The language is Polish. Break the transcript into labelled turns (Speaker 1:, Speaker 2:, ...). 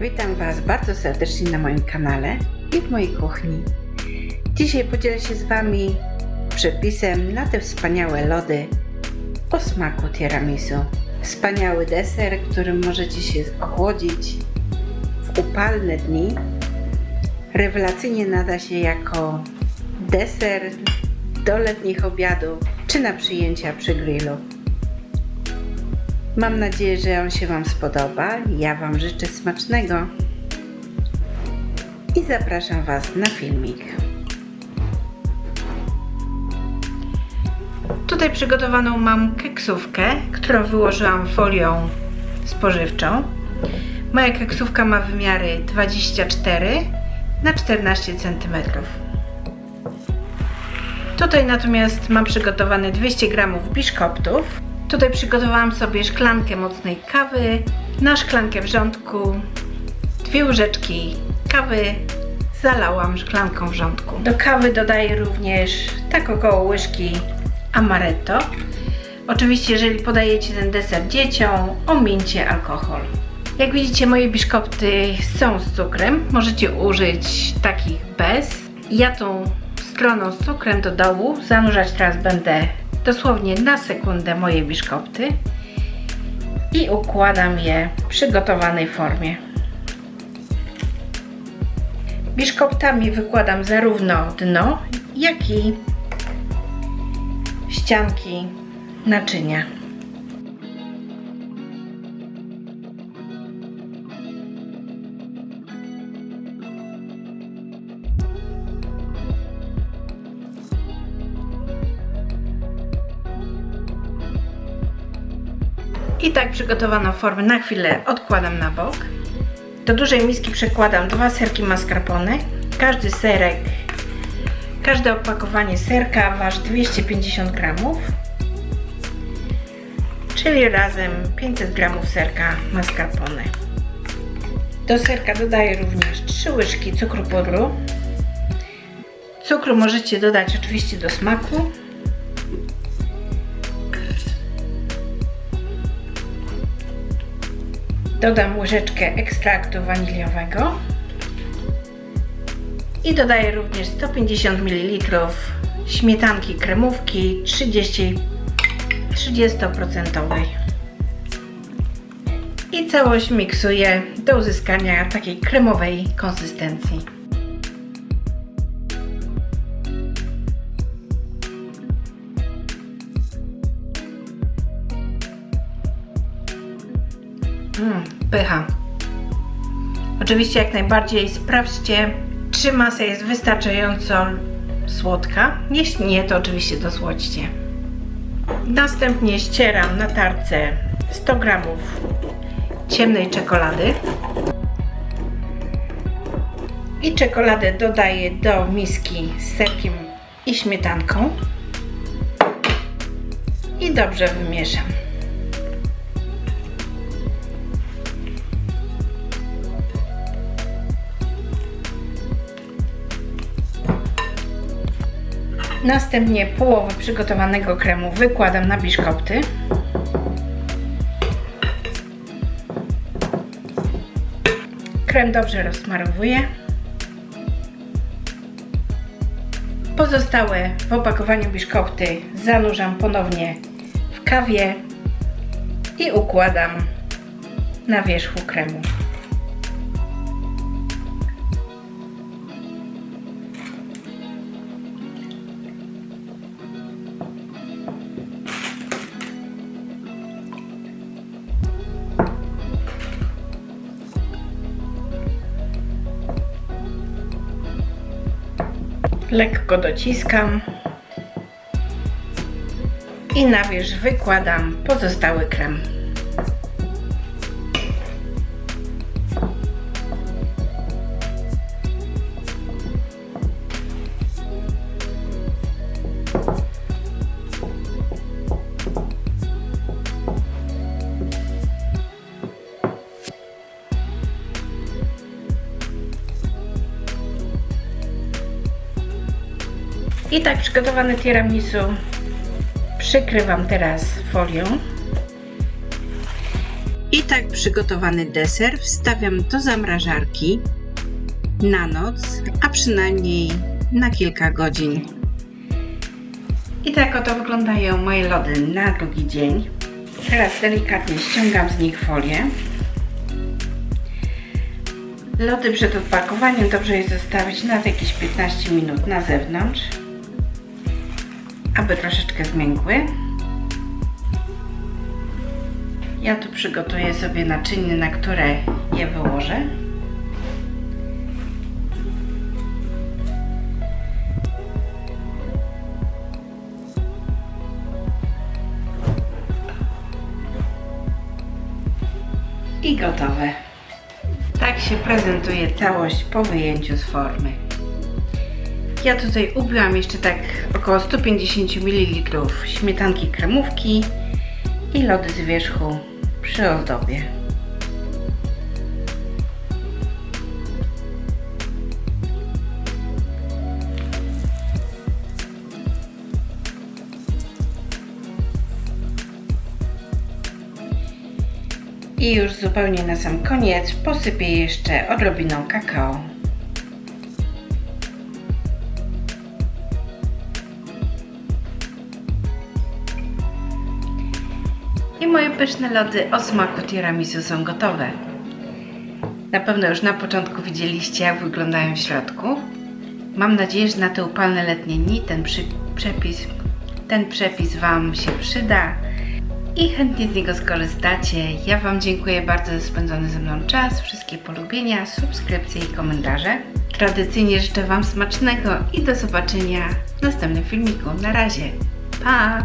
Speaker 1: Witam Was bardzo serdecznie na moim kanale i w mojej kuchni. Dzisiaj podzielę się z Wami przepisem na te wspaniałe lody o smaku tiramisu. Wspaniały deser, którym możecie się ochłodzić w upalne dni. Rewelacyjnie nada się jako deser do letnich obiadów czy na przyjęcia przy grillu. Mam nadzieję, że on się Wam spodoba. Ja Wam życzę smacznego i zapraszam Was na filmik. Tutaj przygotowaną mam keksówkę, którą wyłożyłam folią spożywczą. Moja keksówka ma wymiary 24 na 14 cm. Tutaj natomiast mam przygotowane 200 g biszkoptów. Tutaj przygotowałam sobie szklankę mocnej kawy, na szklankę wrzątku, dwie łyżeczki kawy, zalałam szklanką wrzątku. Do kawy dodaję również tak około łyżki amaretto. Oczywiście, jeżeli podajecie ten deser dzieciom, omińcie alkohol. Jak widzicie, moje biszkopty są z cukrem. Możecie użyć takich bez. Ja tą stroną z cukrem do dołu zanurzać teraz będę dosłownie na sekundę moje biszkopty i układam je w przygotowanej formie. Biszkoptami wykładam zarówno dno, jak i ścianki naczynia. I tak przygotowaną formę na chwilę odkładam na bok. Do dużej miski przekładam dwa serki mascarpone. Każdy serek, każde opakowanie serka waży 250 gramów, czyli razem 500 gramów serka mascarpone. Do serka dodaję również 3 łyżki cukru pudru. Cukru możecie dodać oczywiście do smaku. Dodam łyżeczkę ekstraktu waniliowego i dodaję również 150 ml śmietanki kremówki 30 30%. I całość miksuję do uzyskania takiej kremowej konsystencji. Mmm, pycha. Oczywiście jak najbardziej sprawdźcie, czy masa jest wystarczająco słodka. Jeśli nie, to oczywiście dosłodźcie. Następnie ścieram na tarce 100 g ciemnej czekolady. I czekoladę dodaję do miski z serkiem i śmietanką. I dobrze wymieszam. Następnie połowę przygotowanego kremu wykładam na biszkopty. Krem dobrze rozsmarowuję. Pozostałe w opakowaniu biszkopty zanurzam ponownie w kawie i układam na wierzchu kremu. Lekko dociskam i na wierzch wykładam pozostały krem. I tak przygotowane tiramisu przykrywam teraz folią. I tak przygotowany deser wstawiam do zamrażarki na noc, a przynajmniej na kilka godzin. I tak oto wyglądają moje lody na drugi dzień. Teraz delikatnie ściągam z nich folię. Lody przed odpakowaniem dobrze jest zostawić na jakieś 15 minut na zewnątrz, aby troszeczkę zmiękły. Ja tu przygotuję sobie naczynie, na które je wyłożę. I gotowe. Tak się prezentuje całość po wyjęciu z formy. Ja tutaj ubiłam jeszcze tak około 150 ml śmietanki kremówki i lody z wierzchu przy ozdobie. I już zupełnie na sam koniec posypię jeszcze odrobiną kakao. Moje pyszne lody o smaku tiramisu są gotowe. Na pewno już na początku widzieliście, jak wyglądają w środku. Mam nadzieję, że na te upalne letnie dni ten przy, przepis, ten przepis Wam się przyda i chętnie z niego skorzystacie. Ja Wam dziękuję bardzo za spędzony ze mną czas, wszystkie polubienia, subskrypcje i komentarze. Tradycyjnie życzę Wam smacznego i do zobaczenia w następnym filmiku. Na razie. Pa!